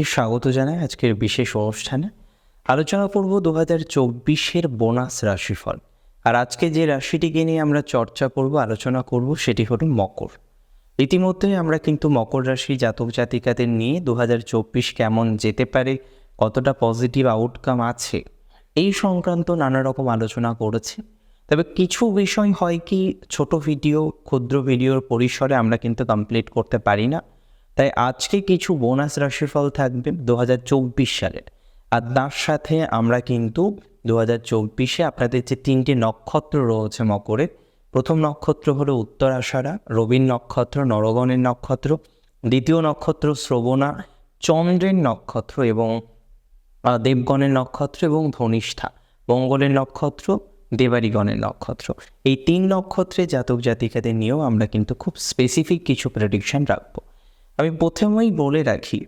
প্রত্যেককে স্বাগত জানাই আজকের বিশেষ অনুষ্ঠানে। আলোচনা করব দু হাজার চব্বিশের বোনাস রাশিফল। আর আজকে যে রাশিটিকে নিয়ে আমরা চর্চা করব, আলোচনা করব, সেটি হলো মকর। ইতিমধ্যে আমরা কিন্তু মকর রাশি জাতক জাতিকাদের নিয়ে দু হাজার চব্বিশ কেমন যেতে পারে, কতটা পজিটিভ আউটকাম আছে, এই সংক্রান্ত নানা রকম আলোচনা করেছি। তবে কিছু বিষয় হয় কি, ছোট ভিডিও, ক্ষুদ্র ভিডিওর পরিসরে আমরা কিন্তু কমপ্লিট করতে পারি না। তাই আজকে কিছু বোনাস রাশিফল থাকবে দু হাজার চব্বিশ সালের। আর তার সাথে আমরা কিন্তু দু হাজার চব্বিশে আপনাদের যে তিনটি নক্ষত্র রয়েছে মকরের, প্রথম নক্ষত্র হলো উত্তর আষাঢ়া রবির নক্ষত্র, নরগণের নক্ষত্র, দ্বিতীয় নক্ষত্র শ্রবণা, চন্দ্রের নক্ষত্র এবং দেবগণের নক্ষত্র এবং ধনিষ্ঠা, মঙ্গলের নক্ষত্র দেবারিগণের নক্ষত্র। এই তিন নক্ষত্রে জাতক জাতিকাদের নিয়েও আমরা কিন্তু খুব স্পেসিফিক কিছু প্রেডিকশন রাখব। আমি প্রথমেই বলে রাখি,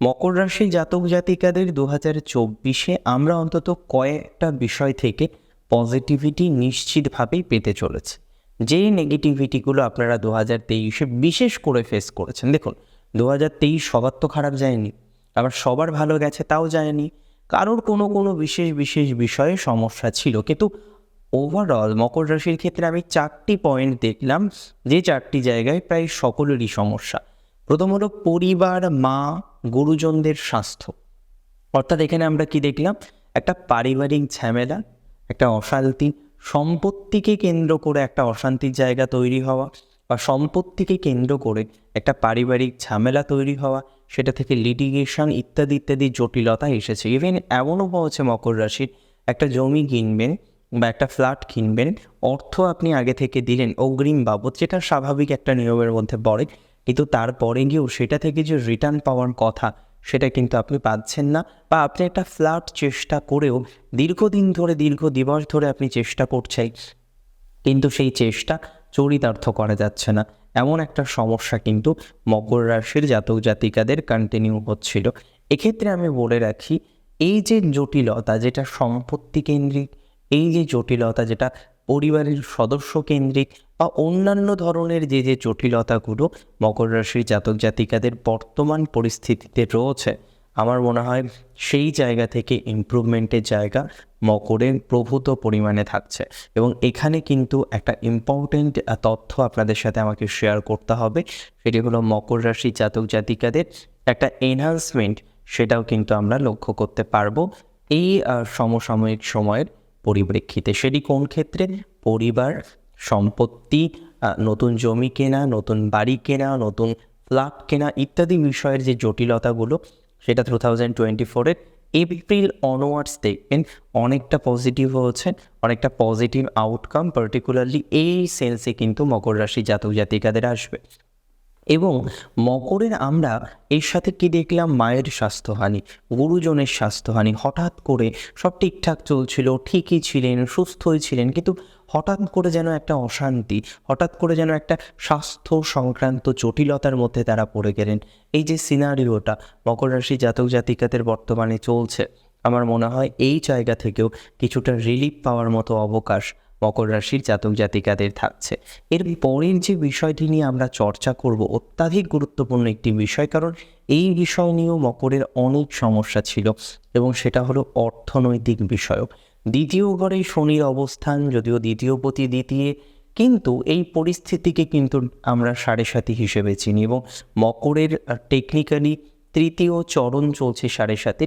মকর রাশি জাতক জাতিকাদের দু হাজার চব্বিশে আমরা অন্তত কয়েকটা বিষয় থেকে পজিটিভিটি নিশ্চিতভাবেই পেতে চলেছে। যে নেগেটিভিটিগুলো আপনারা দু হাজার তেইশে বিশেষ করে ফেস করেছেন, দেখুন দু হাজার তেইশ সবার তো খারাপ যায়নি, আবার সবার ভালো গেছে তাও যায়নি, কারোর কোনো কোনো বিশেষ বিশেষ বিষয়ে সমস্যা ছিল। কিন্তু ওভারঅল মকর রাশির ক্ষেত্রে আমি চারটি পয়েন্ট দেখলাম, যে চারটি জায়গায় প্রায় সকলেরই সমস্যা। প্রথম হলো পরিবার, মা, গুরুজনদের স্বাস্থ্য। অর্থাৎ এখানে আমরা কি দেখলাম? একটা পারিবারিক ঝামেলা, একটা অশান্তি, সম্পত্তিকে কেন্দ্র করে একটা অশান্তির জায়গা তৈরি হওয়া বা সম্পত্তিকে কেন্দ্র করে একটা পারিবারিক ঝামেলা তৈরি হওয়া, সেটা থেকে লিটিগেশন ইত্যাদি ইত্যাদি জটিলতা এসেছে। ইভেন এমনও হচ্ছে মকর রাশির, একটা জমি কিনবেন বা একটা ফ্ল্যাট কিনবেন, অর্থ আপনি আগে থেকে দিলেন অগ্রিম বাবদ, যেটা স্বাভাবিক একটা নিয়মের মধ্যে পড়ে। কিন্তু তারপরে গিয়েও সেটা থেকে যে রিটার্ন পাওয়ার কথা, সেটা কিন্তু আপনি পাচ্ছেন না বা আপনি একটা ফ্ল্যাট চেষ্টা করেও দীর্ঘদিন ধরে, দীর্ঘ দিবস ধরে আপনি চেষ্টা করছেন, কিন্তু সেই চেষ্টা চরিতার্থ করা যাচ্ছে না। এমন একটা সমস্যা কিন্তু মকর রাশির জাতক জাতিকাদের কন্টিনিউ হচ্ছিল। এক্ষেত্রে আমি বলে রাখি, এই যে জটিলতা যেটা সম্পত্তি কেন্দ্রিক, এই যে জটিলতা যেটা পরিবারের সদস্য কেন্দ্রিক বা অন্যান্য ধরনের যে যে জটিলতাগুলো মকর রাশির জাতক জাতিকাদের বর্তমান পরিস্থিতিতে রয়েছে, আমার মনে হয় সেই জায়গা থেকে ইমপ্রুভমেন্টের জায়গা মকরের প্রভূত পরিমাণে থাকছে। এবং এখানে কিন্তু একটা ইম্পর্টেন্ট তথ্য আপনাদের সাথে আমাকে শেয়ার করতে হবে, সেটি হলো মকর রাশি জাতক জাতিকাদের একটা এনহান্সমেন্ট সেটাও কিন্তু আমরা লক্ষ্য করতে পারব এই সমসাময়িক সময়ের পরিপ্রেক্ষিতে। সেটি কোন ক্ষেত্রে? পরিবার সম্পত্তি নতুন জমি কেনা, নতুন বাড়ি কেনা, নতুন ফ্ল্যাট কেনা ইত্যাদি বিষয়ের যে জটিলতাগুলো, সেটা টু থাউজেন্ড টোয়েন্টি ফোরের এপ্রিল অনওয়ার্ডস দেখবেন অনেকটা পজিটিভ হচ্ছে অনেকটা পজিটিভ আউটকাম পার্টিকুলারলি এই সেলসে কিন্তু মকর রাশি জাতক জাতিকাদের আসবে। এবং মকরের আমরা এর সাথে কি দেখলাম? মায়ের স্বাস্থ্যহানি, গুরুজনের স্বাস্থ্যহানি, হঠাৎ করে সব ঠিকঠাক চলছিল, ঠিকই ছিলেন, সুস্থই ছিলেন, কিন্তু হঠাৎ করে যেন একটা অশান্তি, হঠাৎ করে যেন একটা স্বাস্থ্য সংক্রান্ত জটিলতার মধ্যে তারা পড়ে গেলেন। এই যে সিনারিওটা, মকর রাশি জাতক জাতিকাদের বর্তমানে চলছে। আমার মনে হয় এই জায়গা থেকেও কিছুটা রিলিফ পাওয়ার মতো অবকাশ মকর রাশির জাতক জাতিকাদের থাকছে। এর পরের যে বিষয়টি নিয়ে আমরা চর্চা করব অত্যাধিক গুরুত্বপূর্ণ একটি বিষয়, কারণ এই বিষয় নিয়েও মকরের অনেক সমস্যা ছিল এবং সেটা হলো অর্থনৈতিক বিষয়ক। দ্বিতীয় ঘরে শনির অবস্থান, যদিও দ্বিতীয় প্রতি দ্বিতীয়, কিন্তু এই পরিস্থিতিকে কিন্তু আমরা সাড়ে সাথী হিসেবে চিনি এবং মকরের টেকনিক্যালি তৃতীয় চরণ চলছে সাড়ে সাথে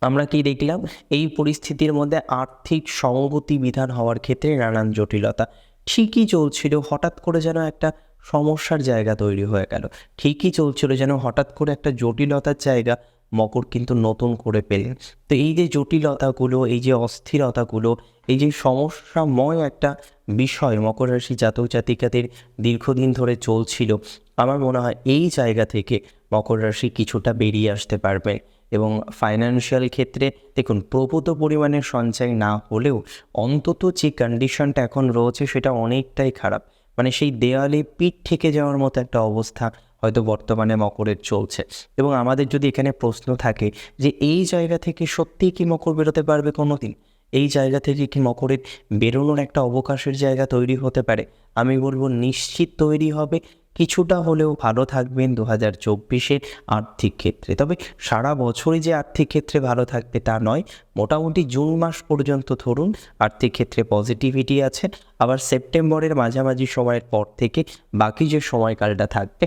আমরা কি দেখলাম? এই পরিস্থিতির মধ্যে আর্থিক সংগতি বিধান হওয়ার ক্ষেত্রে নানান জটিলতা। ঠিকই চলছিল, হঠাৎ করে যেন একটা সমস্যার জায়গা তৈরি হয়ে গেল। ঠিকই চলছিল যেন হঠাৎ করে একটা জটিলতার জায়গা মকর কিন্তু নতুন করে পেলেন। তো এই যে জটিলতাগুলো, এই যে অস্থিরতাগুলো, এই যে সমস্যাময় একটা বিষয় মকর রাশি জাতক জাতিকাদের দীর্ঘদিন ধরে চলছিল, আমার মনে হয় এই জায়গা থেকে মকর রাশি কিছুটা বেরিয়ে আসতে পারবে। এবং ফাইন্যান্সিয়াল ক্ষেত্রে দেখুন, প্রভূত পরিমাণে সঞ্চয় না হলেও অন্তত যে কন্ডিশনটা এখন রয়েছে, সেটা অনেকটাই খারাপ। মানে সেই দেওয়ালে পিঠ থেকে যাওয়ার মতো একটা অবস্থা হয়তো বর্তমানে মকরের চলছে। এবং আমাদের যদি এখানে প্রশ্ন থাকে যে এই জায়গা থেকে সত্যিই কি মকর বেরোতে পারবে কোনো দিন এই জায়গা থেকে কি মকরের বেরোনোর একটা অবকাশের জায়গা তৈরি হতে পারে? আমি বলব নিশ্চিত তৈরি হবে, কিছুটা হলেও ভালো থাকবেন দু হাজার চব্বিশে আর্থিক ক্ষেত্রে। তবে সারা বছরই যে আর্থিক ক্ষেত্রে ভালো থাকবে তা নয়, মোটামুটি জুন মাস পর্যন্ত ধরুন আর্থিক ক্ষেত্রে পজিটিভিটি আছে। আবার সেপ্টেম্বরের মাঝামাঝি সময়ের পর থেকে বাকি যে সময়কালটা থাকবে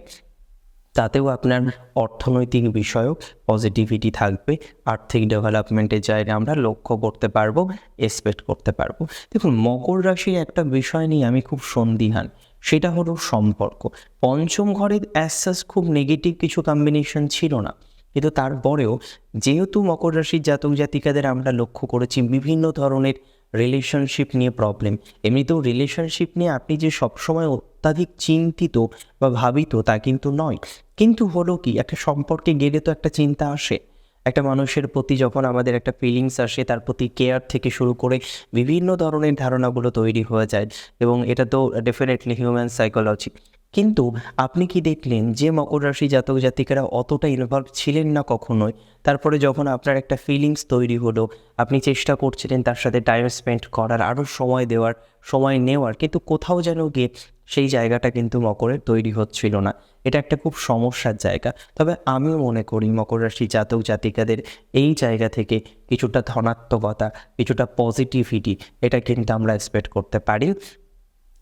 তাতেও আপনার অর্থনৈতিক বিষয়ক পজিটিভিটি থাকবে। আর্থিক ডেভেলপমেন্টের জায়গায় আমরা লক্ষ্য করতে পারব এক্সপেক্ট করতে পারব। দেখুন, মকর রাশির একটা বিষয় নিয়ে আমি খুব সন্দিহান। সেটা হলো সম্পর্ক। পঞ্চম ঘরের অ্যাসাস খুব নেগেটিভ কিছু কম্বিনেশন ছিল না। কিন্তু তারপরেও যেহেতু মকর রাশির জাতক জাতিকাদের আমরা লক্ষ্য করেছি বিভিন্ন ধরনের রিলেশনশিপ নিয়ে প্রবলেম এমনিতেও রিলেশনশিপ নিয়ে আপনি যে সবসময় অত্যাধিক চিন্তিত বা ভাবিত তা কিন্তু নয়। কিন্তু হলো কি, একটা সম্পর্কে গেলে তো একটা চিন্তা আসে। একটা মানুষের প্রতি যখন আমাদের একটা ফিলিংস আসে, তার প্রতি কেয়ার থেকে শুরু করে বিভিন্ন ধরনের ধারণাগুলো তৈরি হয়ে যায় এবং এটা তো ডেফিনেটলি হিউম্যান সাইকোলজি কিন্তু আপনি কি দেখলেন যে মকর রাশি জাতক জাতিকারা অতটা ইনভলভ ছিলেন না কখনোই? তারপরে যখন আপনার একটা ফিলিংস তৈরি হলো, আপনি চেষ্টা করছিলেন তার সাথে টাইম স্পেন্ড করার, আরও সময় দেওয়ার, সময় নেওয়ার, কিন্তু কোথাও যেন গিয়ে সেই জায়গাটা কিন্তু মকরের তৈরি হচ্ছিল না। এটা একটা খুব সমস্যার জায়গা। তবে আমিও মনে করি মকর রাশি জাতক জাতিকাদের এই জায়গা থেকে কিছুটা ধনাত্মকতা, কিছুটা পজিটিভিটি এটা কিন্তু আমরা এক্সপেক্ট করতে পারি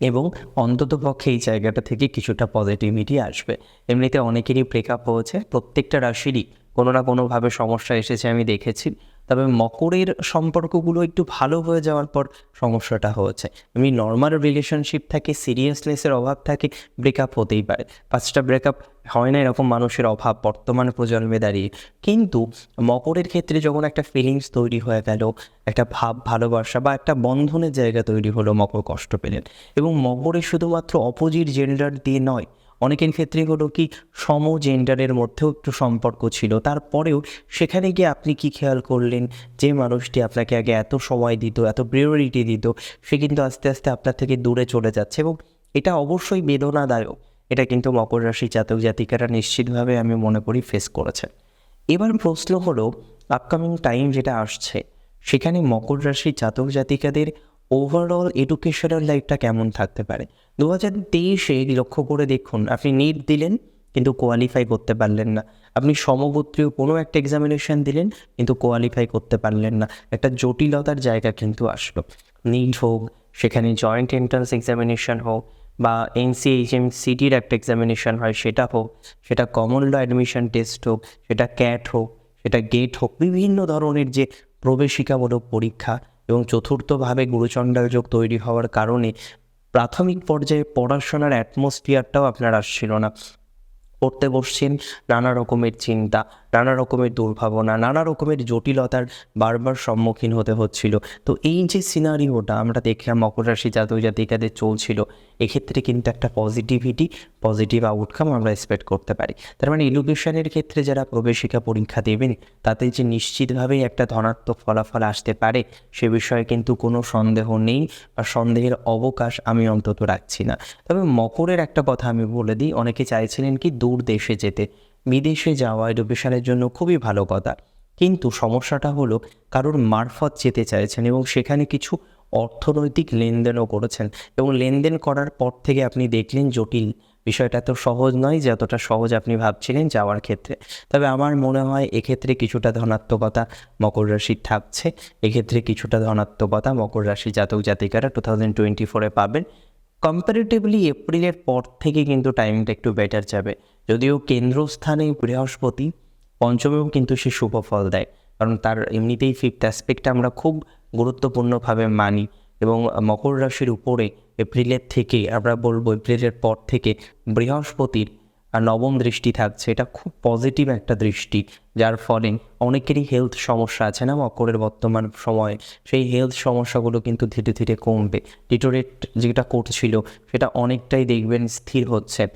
এবং অন্তত পক্ষে এই জায়গাটা থেকে কিছুটা পজিটিভিটি আসবে। এমনিতে অনেকেরই ব্রেকআপ হয়েছে, প্রত্যেকটা রাশিরই কোনো না কোনোভাবে সমস্যা এসেছে আমি দেখেছি। তবে মকরের সম্পর্কগুলো একটু ভালো হয়ে যাওয়ার পর সমস্যাটা হয়েছে। এমনি নর্মাল রিলেশনশিপ থাকে সিরিয়াসনেসের অভাব থাকে ব্রেকআপ হতেই পারে। পাঁচটা ব্রেকআপ হয় না, এরকম মানুষের অভাব বর্তমান প্রজন্মে দাঁড়িয়ে। কিন্তু মকরের ক্ষেত্রে যখন একটা ফিলিংস তৈরি হয়ে গেল, একটা ভাব, ভালোবাসা বা একটা বন্ধনের জায়গা তৈরি হলো, মকর কষ্ট পেলেন। এবং মকরের শুধুমাত্র অপোজিট জেন্ডার দিয়ে নয় অনেকের ক্ষেত্রে হলো কি সম জেন্ডারের মধ্যেও একটু সম্পর্ক ছিল। তারপরেও সেখানে গিয়ে আপনি কি খেয়াল করলেন? যে মানুষটি আপনাকে আগে এত সময় দিত, এত প্রিয়োরিটি দিত, সে কিন্তু আস্তে আস্তে আপনার থেকে দূরে চলে যাচ্ছে এবং এটা অবশ্যই বেদনাদায়ক। এটা কিন্তু মকর রাশি জাতক জাতিকারা নিশ্চিতভাবে আমি মনে করি ফেস করেছেন। এবার প্রশ্ন হলো আপকামিং টাইম যেটা আসছে, সেখানে মকর রাশি জাতক জাতিকাদের ওভারঅল এডুকেশনাল লাইফটা কেমন থাকতে পারে? দু হাজার তেইশে লক্ষ্য করে দেখুন, আপনি নিট দিলেন, কিন্তু কোয়ালিফাই করতে পারলেন না। আপনি সমগোত্রীয় কোনো একটা এক্সামিনেশন দিলেন, কিন্তু কোয়ালিফাই করতে পারলেন না। একটা জটিলতার জায়গা কিন্তু আসলো। নিট হোক, সেখানে জয়েন্ট এন্ট্রান্স এক্সামিনেশন হোক, বা এনসিএইচএম সিটির একটা এক্সামিনেশন হয়, সেটা হোক, সেটা কমন ল অ্যাডমিশন টেস্ট হোক, সেটা ক্যাট হোক, সেটা গেট হোক, বিভিন্ন ধরনের যে প্রবেশিকামূলক পরীক্ষা এবং চতুর্থভাবে গুরুচণ্ডাল যোগ তৈরি হওয়ার কারণে প্রাথমিক পর্যায়ে পড়াশোনার অ্যাটমসফিয়ারটাও আপনার আসছিল না। পড়তে বসছেন নানা রকমের চিন্তা। নানা রকমের দুর্ভাবনা, নানা রকমের জটিলতার বারবার সম্মুখীন হতে হচ্ছিল। তো এই যে সিনারিওটা আমরা দেখলাম মকর রাশি জাতক জাতিকাদের চলছিল, এক্ষেত্রে কিন্তু একটা পজিটিভিটি পজিটিভ আউটকাম আমরা এক্সপেক্ট করতে পারি। তার মানে এডুকেশনের ক্ষেত্রে যারা প্রবেশিকা পরীক্ষা দেবেন তাতে যে নিশ্চিতভাবেই একটা ধনাত্মক ফলাফল আসতে পারে, সে বিষয়ে কিন্তু কোনো সন্দেহ নেই বা সন্দেহের অবকাশ আমি অন্তত রাখছি না। তবে মকরের একটা কথা আমি বলে দিই, অনেকে চাইছিলেন কি দূর দেশে যেতে। বিদেশে যাওয়া এডুকেশনের জন্য খুবই ভালো কথা। কিন্তু সমস্যাটা হলো কারোর মারফত যেতে চাইছেন এবং সেখানে কিছু অর্থনৈতিক লেনদেনও করেছেন এবং লেনদেন করার পর থেকে আপনি দেখলেন জটিল বিষয়টা তো সহজ নয় যে যতটা সহজ আপনি ভাবছিলেন যাওয়ার ক্ষেত্রে। তবে আমার মনে হয় এক্ষেত্রে কিছুটা ধনাত্মকতা মকর রাশির থাকছে। এক্ষেত্রে কিছুটা ধনাত্মকতা মকর রাশি জাতক জাতিকারা টু থাউজেন্ড টোয়েন্টি ফোরে পাবেন। কম্পারেটিভলি এপ্রিলের পর থেকে কিন্তু টাইমটা একটু বেটার যাবে। যদিও কেন্দ্রস্থানে বৃহস্পতি, পঞ্চমেও কিন্তু সে শুভ ফল দেয়। কারণ তার এমনিতেই ফিফথ অ্যাসপেক্টটা আমরা খুব গুরুত্বপূর্ণভাবে মানি এবং মকর রাশির উপরে এপ্রিলের থেকে, আমরা বলব এপ্রিলের পর থেকে বৃহস্পতির নবম দৃষ্টি থাকছে। এটা খুব পজিটিভ একটা দৃষ্টি, যার ফলে অনেকেরই হেলথ সমস্যা আছে না মকরের বর্তমান সময়ে। সেই হেলথ সমস্যাগুলো কিন্তু ধীরে ধীরে কমবে। ডিটোরেট যেটা করছিল, সেটা অনেকটাই দেখবেন স্থির হচ্ছে।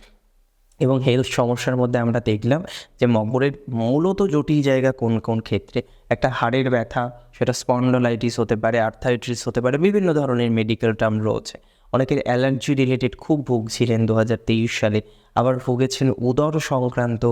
এবং হেলথ সমস্যার মধ্যে আমরা দেখলাম যে মকরের মূলত জটিল জায়গা কোন কোন ক্ষেত্রে? একটা হাড়ের ব্যথা, সেটা স্পন্ডোলাইটিস হতে পারে আর্থাইটিস হতে পারে, বিভিন্ন ধরনের মেডিকেল টার্ম রয়েছে। অনেকের অ্যালার্জি রিলেটেড খুব ভুগছিলেন দু হাজার তেইশ সালে, আবার ভুগেছেন উদর সংক্রান্ত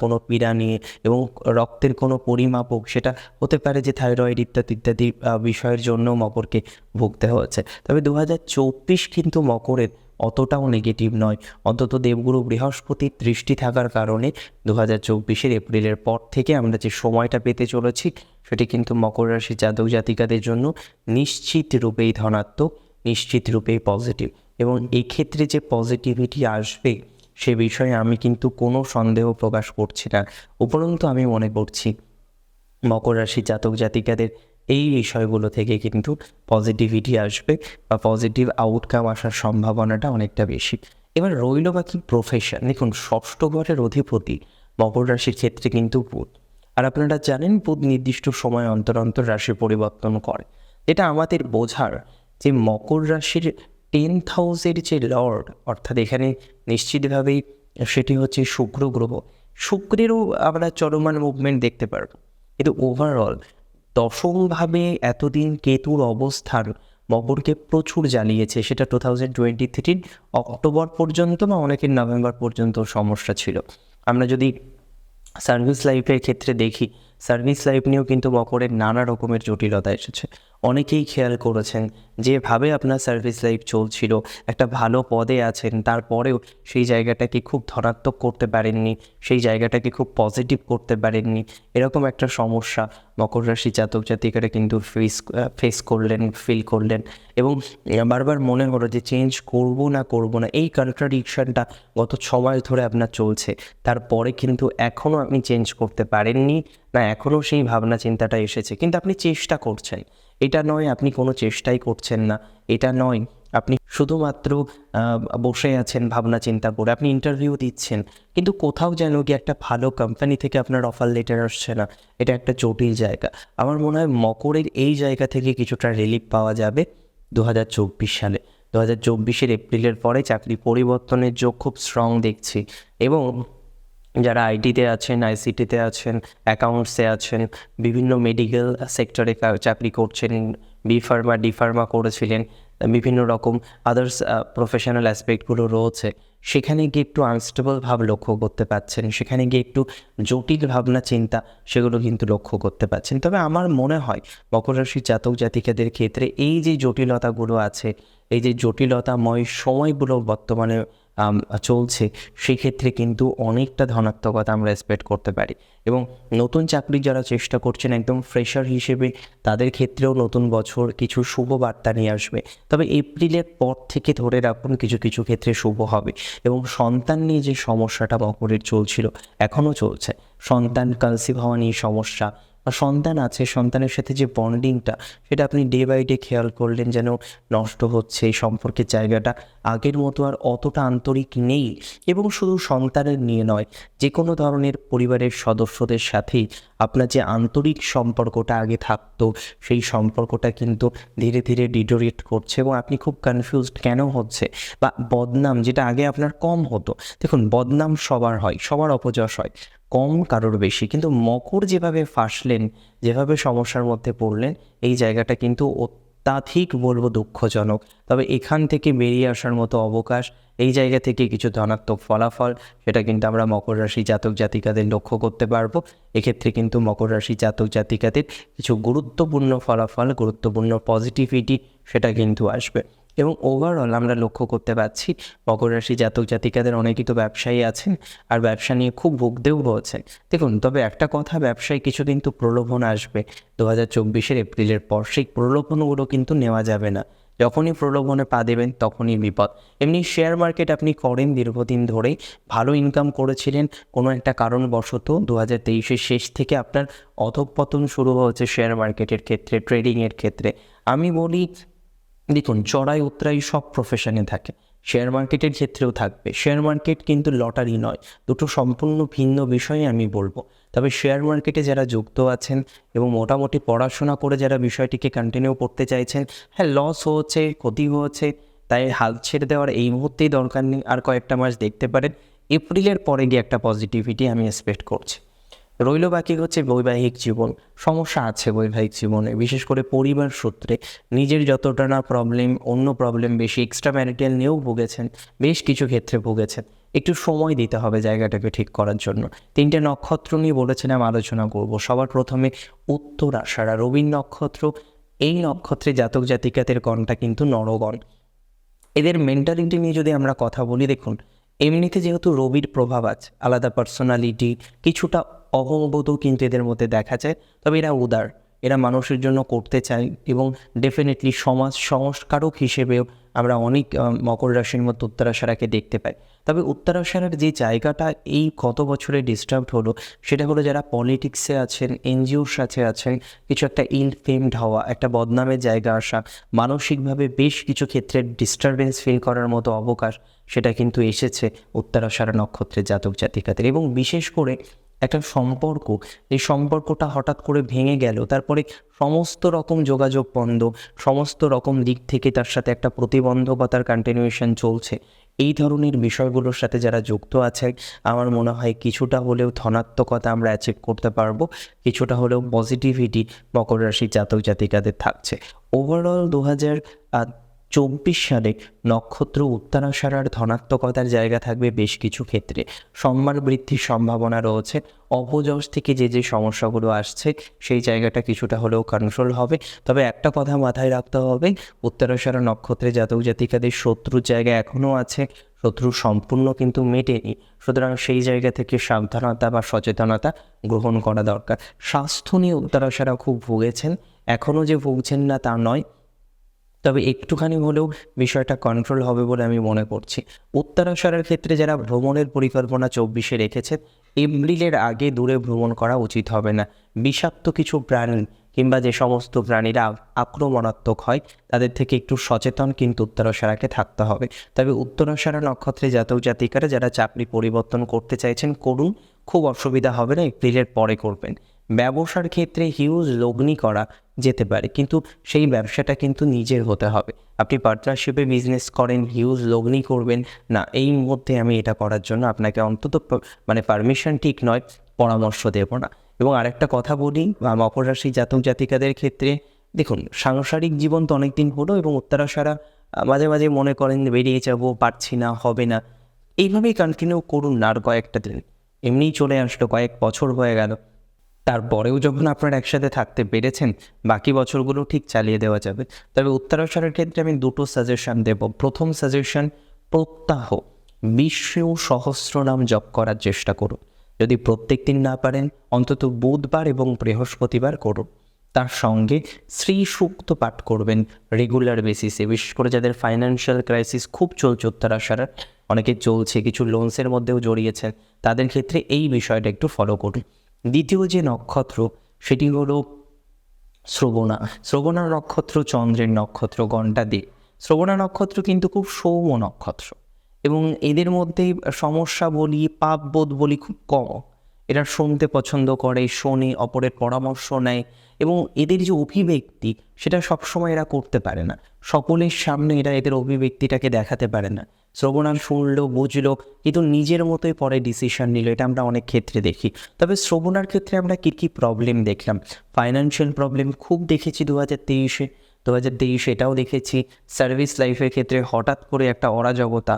কোনো পীড়া নিয়ে এবং রক্তের কোনো পরিমাপক সেটা হতে পারে যে থাইরয়েড ইত্যাদি ইত্যাদি বিষয়ের জন্য মকরকে ভুগতে হয়েছে। তবে দু হাজার চব্বিশ কিন্তু মকরের অতটাও নেগেটিভ নয়। অন্তত দেবগুরু বৃহস্পতির দৃষ্টি থাকার কারণে দু হাজার চব্বিশের এপ্রিলের পর থেকে আমরা যে সময়টা পেতে চলেছি, সেটি কিন্তু মকর রাশি জাতক জাতিকাদের জন্য নিশ্চিত রূপেই ধনাত্মক, নিশ্চিত রূপেই পজিটিভ এবং এক্ষেত্রে যে পজিটিভিটি আসবে, সে বিষয়ে আমি কিন্তু কোনো সন্দেহ প্রকাশ করছি না। উপরন্তু আমি মনে করছি, মকর রাশি জাতক জাতিকাদের এই বিষয়গুলো থেকে কিন্তু পজিটিভিটি আসবে বা পজিটিভ আউটকাম আসার সম্ভাবনাটা অনেকটা বেশি। এবার রইল বাকি প্রফেশন দেখুন, ষষ্ঠ ঘরের অধিপতি মকর রাশির ক্ষেত্রে কিন্তু বুধ। আর আপনারা জানেন, বুধ নির্দিষ্ট সময় অন্তর অন্তর রাশি পরিবর্তন করে। এটা আমাদের বোঝার যে মকর রাশির টেন্থ হাউসের যে লর্ড অর্থাৎ এখানে নিশ্চিতভাবেই সেটি হচ্ছে শুক্র গ্রহ। শুক্রেরও আমরা চলমান মুভমেন্ট দেখতে পারব। কিন্তু ওভারঅল দশমভাবে এতদিন কেতুর অবস্থান মকরকে প্রচুর জানিয়েছে। সেটা টু থাউজেন্ড টোয়েন্টি থ্রির অক্টোবর পর্যন্ত বা অনেকের নভেম্বর পর্যন্ত সমস্যা ছিল। আমরা যদি সার্ভিস লাইফের ক্ষেত্রে দেখি সার্ভিস লাইফ নিয়েও কিন্তু মকরের নানা রকমের জটিলতা এসেছে। অনেকেই খেয়াল করেছেন যেভাবে আপনার সার্ভিস লাইফ চলছিল, একটা ভালো পদে আছেন, তারপরেও সেই জায়গাটাকে খুব ধনাত্মক করতে পারেননি, সেই জায়গাটাকে খুব পজিটিভ করতে পারেননি। এরকম একটা সমস্যা মকর রাশি জাতক জাতিকারা কিন্তু ফেস ফেস করলেন ফিল করলেন। এবং বারবার মনে হলো যে চেঞ্জ করব না করব না, এই কন্ট্রাডিকশনটা গত ছ মাস ধরে আপনার চলছে। তারপরে কিন্তু এখনও আপনি চেঞ্জ করতে পারেননি, না এখনও সেই ভাবনা চিন্তাটা এসেছে। কিন্তু আপনি চেষ্টা করছেন। এটা নয় আপনি কোনো চেষ্টাই করছেন না। এটা নয়, আপনি শুধুমাত্র বসে আছেন, ভাবনা চিন্তা করে। আপনি ইন্টারভিউ দিচ্ছেন, কিন্তু কোথাও যেন কি একটা ভালো কোম্পানি থেকে আপনার অফার লেটার আসছে না। এটা একটা জটিল জায়গা। আমার মনে হয় মকরের এই জায়গা থেকে কিছুটা রিলিফ পাওয়া যাবে দু হাজার চব্বিশ সালে। দু হাজার চব্বিশের এপ্রিলের পরে চাকরি পরিবর্তনের যোগ খুব স্ট্রং দেখছি। এবং যারা আইটিতে আছেন, আইসিটিতে আছেন অ্যাকাউন্টসে আছেন, বিভিন্ন মেডিকেল সেক্টরে চাকরি করছেন বি ফার্মা ডি ফার্মা করেছিলেন, বিভিন্ন রকম আদার্স প্রফেশনাল অ্যাসপেক্টগুলো রয়েছে। সেখানে গিয়ে একটু আনস্টেবল ভাব লক্ষ্য করতে পাচ্ছেন, সেখানে গিয়ে একটু জটিল ভাবনা, চিন্তা, সেগুলো কিন্তু লক্ষ্য করতে পাচ্ছেন। তবে আমার মনে হয় মকর রাশির জাতক জাতিকাদের ক্ষেত্রে এই যে জটিলতাগুলো আছে, এই যে জটিলতাময় সময়গুলো বর্তমানে চলছে, সেক্ষেত্রে কিন্তু অনেকটা ধনাত্মকতা আমরা এক্সপেক্ট করতে পারি। এবং নতুন চাকরি যারা চেষ্টা করছেন একদম ফ্রেশার হিসেবে, তাদের ক্ষেত্রেও নতুন বছর কিছু শুভ বার্তা নিয়ে আসবে। তবে এপ্রিলের পর থেকে ধরে রাখুন, কিছু কিছু ক্ষেত্রে শুভ হবে। এবং সন্তান নিয়ে যে সমস্যাটা মকরের চলছিল, এখনও চলছে। সন্তান কনসিভ হওয়া নিয়ে সমস্যা সন্তান আছে, সন্তানের সাথে যে বন্ডিংটা সেটা আপনি ডে বাই ডে খেয়াল করলেন যেন নষ্ট হচ্ছে এই সম্পর্কের জায়গাটা। আগের মতো আর অতটা আন্তরিক নেই এবং শুধু সন্তানের নিয়ে নয় যে কোনো ধরনের পরিবারের সদস্যদের সাথেই আপনার যে আন্তরিক সম্পর্কটা আগে থাকতো, সেই সম্পর্কটা কিন্তু ধীরে ধীরে ডিটোরিয়েট করছে এবং আপনি খুব কনফিউজড কেন হচ্ছে বা বদনাম যেটা আগে আপনার কম হতো। দেখুন, বদনাম সবার হয়, সবার অপযশ হয়। কম, কারোর বেশি। কিন্তু মকর যেভাবে ফাঁসলেন, যেভাবে সমস্যার মধ্যে পড়লেন, এই জায়গাটা কিন্তু অত্যাধিক বলব দুঃখজনক। তবে এখান থেকে বেরিয়ে আসার মতো অবকাশ, এই জায়গা থেকে কিছু ধনাত্মক ফলাফল, সেটা কিন্তু আমরা মকর রাশি জাতক জাতিকাদের লক্ষ্য করতে পারব। এক্ষেত্রে কিন্তু মকর রাশি জাতক জাতিকাদের কিছু গুরুত্বপূর্ণ ফলাফল, গুরুত্বপূর্ণ পজিটিভিটি সেটা কিন্তু আসবে। এবং ওভারঅল আমরা লক্ষ্য করতে পারছি মকর রাশি জাতক জাতিকাদের অনেকেই তো ব্যবসায়ী আছেন আর ব্যবসা নিয়ে খুব ভুগতেও হয়েছে দেখুন, তবে একটা কথা, ব্যবসায় কিছু কিন্তু প্রলোভন আসবে। দু হাজার চব্বিশের এপ্রিলের পর সেই প্রলোভনগুলো কিন্তু নেওয়া যাবে না। যখনই প্রলোভনে পা দেবেন তখনই বিপদ। এমনি শেয়ার মার্কেট আপনি করেন দীর্ঘদিন ধরেই, ভালো ইনকাম করেছিলেন, কোনো একটা কারণবশত দু হাজার তেইশের শেষ থেকে আপনার অধঃপতন শুরু হয়েছে শেয়ার মার্কেটের ক্ষেত্রে ট্রেডিংয়ের ক্ষেত্রে। আমি বলি দেখুন, চড়াই উতরাই সব প্রফেশনে থাকে। শেয়ার মার্কেটের ক্ষেত্রেও থাকবে। শেয়ার মার্কেট কিন্তু লটারি নয়। দুটো সম্পূর্ণ ভিন্ন বিষয়ে আমি বলব। তবে শেয়ার মার্কেটে যারা যুক্ত আছেন এবং মোটামুটি পড়াশোনা করে যারা বিষয়টিকে কন্টিনিউ করতে চাইছেন হ্যাঁ লস হয়েছে ক্ষতি হয়েছে তাই হাল ছেড়ে দেওয়ার এই মুহূর্তেই দরকার নেই। আর কয়েকটা মাস দেখতে পারেন, এপ্রিলের পরে গিয়ে একটা পজিটিভিটি আমি এক্সপেক্ট করছি। রইল বাকি হচ্ছে বৈবাহিক জীবন। সমস্যা আছে বৈবাহিক জীবনে, বিশেষ করে পরিবার সূত্রে। নিজের যতটা না প্রবলেম অন্য প্রবলেম বেশি এক্সট্রা ম্যারিটাল নিয়েও ভুগেছেন, বেশ কিছু ক্ষেত্রে ভুগেছেন। একটু সময় দিতে হবে জায়গাটাকে ঠিক করার জন্য। তিনটে নক্ষত্র নিয়ে বলেছিলাম আলোচনা করব। সবার প্রথমে উত্তর আষাঢ়া। রবীন নক্ষত্র, এই নক্ষত্রে জাতক জাতিকাদের গণটা কিন্তু নরগণ। এদের মেন্টালিটি নিয়ে যদি আমরা কথা বলি, দেখুন এমনিতে যেহেতু রবির প্রভাব আছে, আলাদা পার্সোনালিটি কিছুটা অহংবোধও কিন্তু এদের মধ্যে দেখা যায়। তবে এরা উদার, এরা মানুষের জন্য করতে চায় এবং ডেফিনেটলি সমাজ সংস্কারক হিসেবেও আমরা অনেক মকর রাশির মতো উত্তরাশারাকে দেখতে পাই। তবে উত্তরাশারার যে জায়গাটা এই গত বছরে ডিস্টার্ব হলো, সেটা হলো যারা পলিটিক্সে আছেন এনজিওর সাথে আছেন, কিছু একটা ইল ফেমড হওয়া, একটা বদনামের জায়গা আসা, মানসিকভাবে বেশ কিছু ক্ষেত্রে ডিস্টারবেন্স ফিল করার মতো অবকাশ সেটা কিন্তু এসেছে উত্তরাশারা নক্ষত্রের জাতক জাতিকাদের। এবং বিশেষ করে একটা সম্পর্ক, এই সম্পর্কটা হঠাৎ করে ভেঙে গেল, তারপরে সমস্ত রকম যোগাযোগ বন্ধ, সমস্ত রকম দিক থেকে তার সাথে একটা প্রতিবন্ধকতার কন্টিনিউয়েশন চলছে এই ধরনের বিষয়গুলোর সাথে যারা যুক্ত আছে আমার মনে হয় কিছুটা হলেও ধনাত্মকতা আমরা অ্যাচিভ করতে পারব, কিছুটা হলেও পজিটিভিটি মকর রাশির জাতক জাতিকাদের থাকছে। ওভারঅল দু হাজার চব্বিশ সালে নক্ষত্র উত্তরাশারার ধনাত্মকতার জায়গা থাকবে বেশ কিছু ক্ষেত্রে। সম্মান বৃদ্ধির সম্ভাবনা রয়েছে। অপযশ থেকে যে যে সমস্যাগুলো আসছে, সেই জায়গাটা কিছুটা হলেও কন্ট্রোল হবে। তবে একটা কথা মাথায় রাখতে হবে উত্তরাশারা নক্ষত্রে জাতক জাতিকাদের শত্রুর জায়গা এখনও আছে। শত্রু সম্পূর্ণ কিন্তু মেটেনি। সুতরাং সেই জায়গা থেকে সাবধানতা বা সচেতনতা গ্রহণ করা দরকার। স্বাস্থ্য নিয়ে উত্তরাশারা খুব ভুগেছেন। এখনও যে ভুগছেন না তা নয়। তবে একটুখানি হলেও বিষয়টা কন্ট্রোল হবে বলে আমি মনে করছি। উত্তরাশারের ক্ষেত্রে যারা ভ্রমণের পরিকল্পনা চব্বিশে রেখেছে, এপ্রিলের আগে দূরে ভ্রমণ করা উচিত হবে না। বিষাক্ত কিছু প্রাণী কিংবা যে সমস্ত প্রাণীরা আক্রমণাত্মক হয়, তাদের থেকে একটু সচেতন কিন্তু উত্তরাশারাকে থাকতে হবে। তবে উত্তরাশারা নক্ষত্রে জাতক জাতিকারা যারা চাকরি পরিবর্তন করতে চাইছেন, করুন। খুব অসুবিধা হবে না, এপ্রিলের পরে করবেন। ব্যবসার ক্ষেত্রে হিউজ লগ্নি করা যেতে পারে, কিন্তু সেই ব্যবসাটা কিন্তু নিজের হতে হবে। আপনি পার্টনারশিপে বিজনেস করেন হিউজ লগ্নি করবেন, না, এই মুহূর্তে আমি এটা করার জন্য আপনাকে অন্তত মানে পারমিশন ঠিক নয়, পরামর্শ দেব না। এবং আরেকটা কথা বলি মকর রাশি জাতক জাতিকাদের ক্ষেত্রে, দেখুন, সাংসারিক জীবন তো অনেকদিন হলো এবং উত্তরাশারা মাঝে মাঝে মনে করেন বেরিয়ে যাব, পারছি না, হবে না। এইভাবেই কন্টিনিউ করুন না আর কয়েকটা দিন। এমনিই চলে আসলো, কয়েক বছর হয়ে গেল। তারপরেও যখন আপনারা একসাথে থাকতে পেরেছেন, বাকি বছরগুলো ঠিক চালিয়ে দেওয়া যাবে। তবে উত্তরাশারের ক্ষেত্রে আমি দুটো সাজেশন দেব। প্রথম সাজেশন প্রত্যাহ বিষ্ণু সহস্র নাম জপ করার চেষ্টা করুন। যদি প্রত্যেক দিন না পারেন, অন্তত বুধবার এবং বৃহস্পতিবার করুন। তার সঙ্গে শ্রী সূক্ত পাঠ করবেন রেগুলার বেসিসে বিশেষ করে যাদের ফাইন্যান্সিয়াল ক্রাইসিস খুব চলছে উত্তরাশার অনেকে চলছে, কিছু লোনসের মধ্যেও জড়িয়েছেন, তাদের ক্ষেত্রে এই বিষয়টা একটু ফলো করুন। দ্বিতীয় যে নক্ষত্র, সেটি হলো শ্রবণা। শ্রবণা নক্ষত্র চন্দ্রের নক্ষত্র গণটা দিয়ে শ্রবণা নক্ষত্র কিন্তু খুব সৌম নক্ষত্র এবং এদের মধ্যে সমস্যা বলি, পাপবোধ বলি খুব কম। এরা শুনতে পছন্দ করে, শোনে, অপরের পরামর্শ নেয় এবং এদের যে অভিব্যক্তি, সেটা সবসময় এরা করতে পারে না। সকলের সামনে এরা এদের অভিব্যক্তিটাকে দেখাতে পারে না। শ্রবণা শুনলো, বুঝলো কিন্তু নিজের মতোই পরে ডিসিশন নিল, এটা আমরা অনেক ক্ষেত্রে দেখি। তবে শ্রবণার ক্ষেত্রে আমরা কী কী প্রবলেম দেখলাম? ফাইন্যান্সিয়াল প্রবলেম খুব দেখেছি দু হাজার তেইশে দু হাজার তেইশে এটাও দেখেছি। সার্ভিস লাইফের ক্ষেত্রে হঠাৎ করে একটা অরাজকতা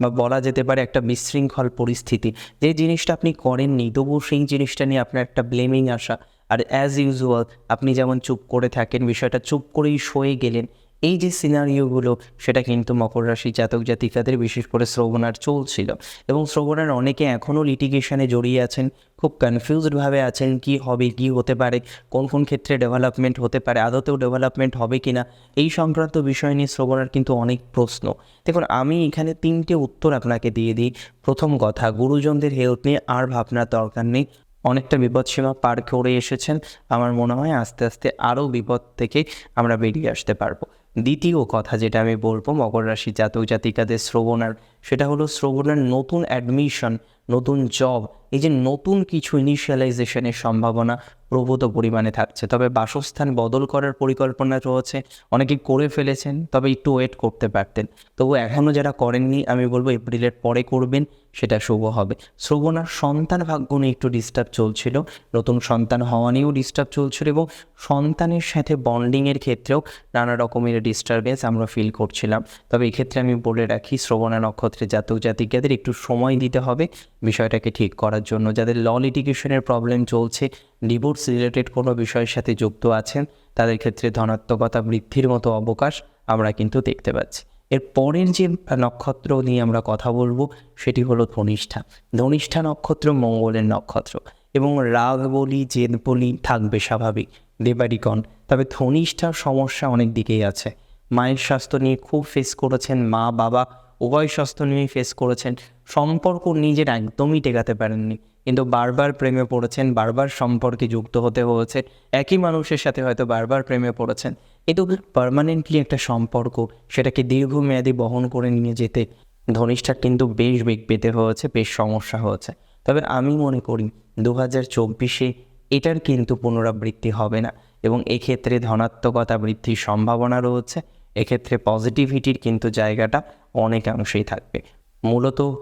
বা বলা যেতে পারে একটা বিশৃঙ্খল পরিস্থিতি। যে জিনিসটা আপনি করেননি, তবুও সেই জিনিসটা নিয়ে আপনার একটা ব্লেমিং আসা। আর অ্যাজ ইউজুয়াল আপনি যেমন চুপ করে থাকেন, বিষয়টা চুপ করেই সয়ে গেলেন। এই যে সিনারিওগুলো সেটা কিন্তু মকর রাশি জাতক জাতিকাদের বিশেষ করে শ্রবণার চলছিল এবং শ্রবণার অনেকে এখনও লিটিগেশনে জড়িয়ে আছেন, খুব কনফিউজডভাবে আছেন কি হবে, কি হতে পারে, কোন কোন ক্ষেত্রে ডেভেলপমেন্ট হতে পারে, আদতেও ডেভেলপমেন্ট হবে কি না এই সংক্রান্ত বিষয় নিয়ে শ্রবণার কিন্তু অনেক প্রশ্ন। দেখুন, আমি এখানে তিনটে উত্তর আপনাকে দিয়ে দিই। প্রথম কথা, গুরুজনদের হেল্প নিয়ে আর ভাবনার দরকার নেই। অনেকটা বিপদসীমা পার করে এসেছেন। আমার মনে হয় আস্তে আস্তে আরও বিপদ থেকে আমরা বেরিয়ে আসতে পারব। দ্বিতীয় কথা যেটা আমি বলব মকর রাশি জাতক জাতিকাদের শ্রবণার সেটা হলো শ্রবণের নতুন অ্যাডমিশন নতুন জব এই যে নতুন কিছু ইনিশিয়ালাইজেশনের সম্ভাবনা প্রভূত পরিমাণে থাকছে। তবে বাসস্থান বদল করার পরিকল্পনা রয়েছে, অনেকে করে ফেলেছেন, তবে একটু ওয়েট করতে পারতেন। তবু এখনও যারা করেননি, আমি বলব এপ্রিলের পরে করবেন, সেটা শুভ হবে। শ্রবণার সন্তান ভাগ্য নিয়ে একটু ডিস্টার্ব চলছিল, নতুন সন্তান হওয়া নিয়েও ডিস্টার্ব চলছিল এবং সন্তানের সাথে বন্ডিংয়ের ক্ষেত্রেও নানা রকমের ডিস্টারবেন্স আমরা ফিল করছিলাম। তবে এক্ষেত্রে আমি বলে রাখি শ্রবণা নক্ষত্রে জাতক জাতিকাদের একটু সময় দিতে হবে বিষয়টাকে ঠিক করার জন্য। যাদের ল লিটিগেশনের প্রবলেম চলছে ডিভোর্স রিলেটেড কোনো বিষয়ের সাথে যুক্ত আছেন, তাদের ক্ষেত্রে ধনাত্মকতা বৃদ্ধির মতো অবকাশ আমরা কিন্তু দেখতে পাচ্ছি। এর পরের যে নক্ষত্র নিয়ে আমরা কথা বলব, সেটি হলো ধনিষ্ঠা। ধনিষ্ঠা নক্ষত্র মঙ্গলের নক্ষত্র এবং রাগ বলি, জেদ বলি থাকবে স্বাভাবিক দেবারিকণ তবে ধনিষ্ঠার সমস্যা অনেক দিকেই আছে। মায়ের স্বাস্থ্য নিয়ে খুব ফেস করেছেন মা বাবা উভয় স্বাস্থ্য নিয়ে ফেস করেছেন। সম্পর্ক নিজের একদমই টেকাতে পারেননি। কিন্তু বারবার প্রেমে পড়েছেন, বারবার সম্পর্কে যুক্ত হতে হয়েছে। একই মানুষের সাথে হয়তো বারবার প্রেমে পড়েছেন। কিন্তু পার্মানেন্টলি একটা সম্পর্ক, সেটাকে দীর্ঘমেয়াদী বহন করে নিয়ে যেতে ধনিষ্ঠার কিন্তু বেশ বেগ পেতে হয়েছে, বেশ সমস্যা হয়েছে। তবে আমি মনে করি দু হাজার চব্বিশে এটার কিন্তু পুনরাবৃত্তি হবে না। এবং এক্ষেত্রে ধনাত্মকতা বৃদ্ধির সম্ভাবনা রয়েছে। এক্ষেত্রে পজিটিভিটির কিন্তু জায়গাটা অনেকাংশেই থাকবে। মূলত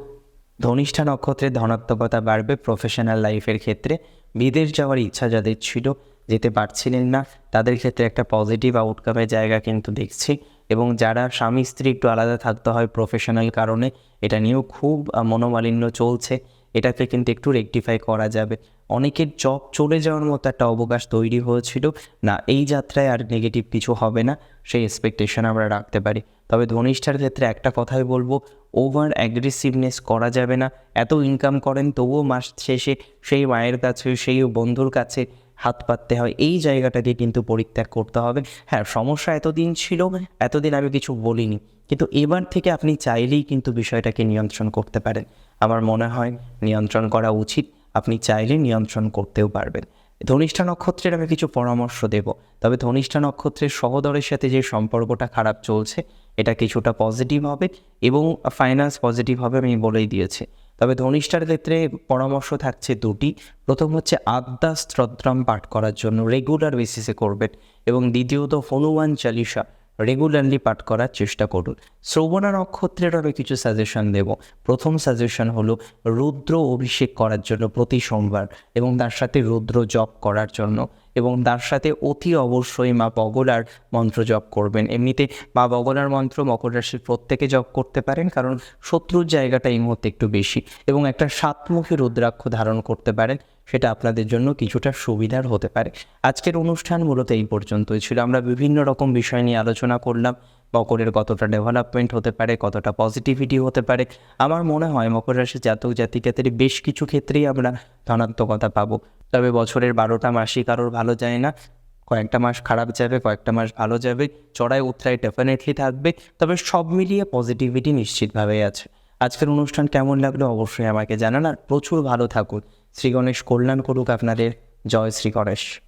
ধনিষ্ঠা নক্ষত্রে ধনাত্মকতা বাড়বে প্রফেশনাল লাইফের ক্ষেত্রে। বিদেশ যাওয়ার ইচ্ছা যাদের ছিল যেতে পারছিলেন না, তাদের ক্ষেত্রে একটা পজিটিভ আউটকামের জায়গা কিন্তু দেখছি। এবং যারা স্বামী, স্ত্রী একটু আলাদা থাকতে হয় প্রফেশনাল কারণে, এটা নিয়েও খুব মনোমালিন্য চলছে। এটাকে কিন্তু একটু রেকটিফাই করা যাবে। অনেকের জব চলে যাওয়ার মতো একটা অবকাশ তৈরি হয়েছিল। না, এই যাত্রায় আর নেগেটিভ কিছু হবে না, সেই এক্সপেকটেশন আমরা রাখতে পারি। তবে ধনিষ্ঠার ক্ষেত্রে একটা কথাই বলব ওভার অ্যাগ্রেসিভনেস করা যাবে না। এত ইনকাম করেন, তবুও মাস শেষে সেই মায়ের কাছে, সেই বন্ধুর কাছে হাত পাততে হয়। এই জায়গাটাকে কিন্তু পরিত্যাগ করতে হবে। হ্যাঁ সমস্যা এতদিন ছিল, এতদিন আমি কিছু বলিনি। কিন্তু এবার থেকে আপনি চাইলেই কিন্তু বিষয়টাকে নিয়ন্ত্রণ করতে পারেন। আমার মনে হয়, নিয়ন্ত্রণ করা উচিত। আপনি চাইলে নিয়ন্ত্রণ করতেও পারবেন। ধনিষ্ঠা নক্ষত্রের আমি কিছু পরামর্শ দেব। তবে ধনিষ্ঠা নক্ষত্রের সহদরের সাথে যে সম্পর্কটা খারাপ চলছে, এটা কিছুটা পজিটিভ হবে এবং ফাইন্যান্স পজিটিভ হবে আমি বলেই দিয়েছি। তবে ধনিষ্ঠার ক্ষেত্রে পরামর্শ থাকছে দুটি। প্রথম হচ্ছে আদ্যা স্তোত্রম পাঠ করার জন্য রেগুলার বেসিসে করবেন এবং দ্বিতীয়ত হনুমান চালিসা রেগুলারলি পাঠ করার চেষ্টা করুন। শ্রবণা নক্ষত্রের আরও কিছু সাজেশন দেব। প্রথম সাজেশন হলো রুদ্র অভিষেক করার জন্য প্রতি সোমবার এবং তার সাথে রুদ্র জপ করার জন্য এবং তার সাথে অতি অবশ্যই মা বগলার মন্ত্র জপ করবেন। এমনিতে মা বগলার মন্ত্র মকর রাশির প্রত্যেকে জপ করতে পারেন, কারণ শত্রুর জায়গাটা এই মুহূর্তে একটু বেশি এবং একটা সাতমুখী রুদ্রাক্ষ ধারণ করতে পারেন, সেটা আপনাদের জন্য কিছুটা সুবিধার হতে পারে। আজকের অনুষ্ঠান মূলত এই পর্যন্তই ছিল। আমরা বিভিন্ন রকম বিষয় নিয়ে আলোচনা করলাম। মকরের কতটা ডেভেলপমেন্ট হতে পারে, কতটা পজিটিভিটি হতে পারে। আমার মনে হয় মকর রাশি জাতক জাতিকাদের বেশ কিছু ক্ষেত্রেই আমরা ধনাত্মকতা পাবো। তবে বছরের বারোটা মাসই কারোর ভালো যায় না। কয়েকটা মাস খারাপ যাবে, কয়েকটা মাস ভালো যাবে, চড়াই উত্তরায় ডেফিনেটলি থাকবে, তবে সব মিলিয়ে পজিটিভিটি নিশ্চিতভাবেই আছে। আজকের অনুষ্ঠান কেমন লাগল অবশ্যই আমাকে জানান আর প্রচুর ভালো থাকুন। শ্রী গণেশ কল্যাণ করুক আপনাদের। জয় শ্রী গণেশ।